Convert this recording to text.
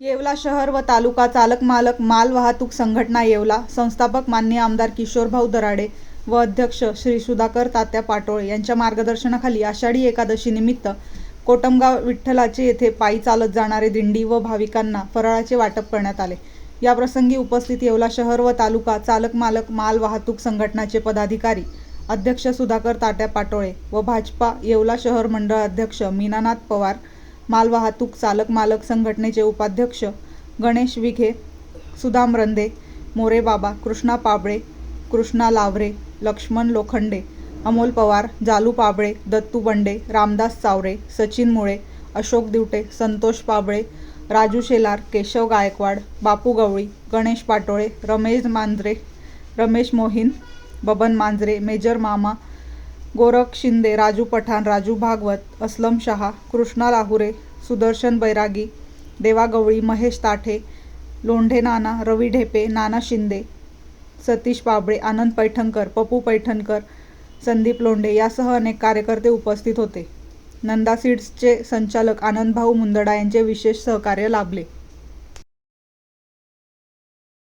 येवला शहर व तालुका चालक मालक माल वाहतूक संघटना येवला. संस्थापक माननीय आमदार किशोरभाऊ दराडे व अध्यक्ष श्री सुधाकर तात्या पाटोळे यांच्या मार्गदर्शनाखाली आषाढी एकादशी निमित्त कोटमगाव विठ्ठलाचे येथे पायी चालत जाणारे दिंडी व भाविकांना फराळाचे वाटप करण्यात आले. याप्रसंगी उपस्थित येवला शहर व तालुका चालक मालक माल वाहतूक संघटनाचे पदाधिकारी अध्यक्ष सुधाकर तात्या पाटोळे व भाजपा येवला शहर मंडळ अध्यक्ष मीनानाथ पवार मालवाहतूक चालक मालक संघटनेचे उपाध्यक्ष गणेश विखे सुदाम रंदे मोरे बाबा कृष्णा पाबळे कृष्णा लावरे लक्ष्मण लोखंडे अमोल पवार जालू पाबळे दत्तू बंडे रामदास चावरे सचिन मुळे अशोक दिवटे संतोष पाबळे राजू शेलार केशव गायकवाड बापू गवळी गणेश पाटोळे रमेश मांजरे रमेश मोहीन बबन मांजरे मेजर मामा गोरख शिंदे राजू पठाण राजू भागवत असलम शहा कृष्णा लाहुरे सुदर्शन बैरागी देवा गवळी महेश ताठे लोंढे नाना रवी ढेपे नाना शिंदे सतीश बाबळे आनंद पैठणकर पप्पू पैठणकर संदीप लोंढे यासह अनेक कार्यकर्ते उपस्थित होते. नंदा सीड्सचे संचालक आनंदभाऊ मुंदडा यांचे विशेष सहकार्य लाभले.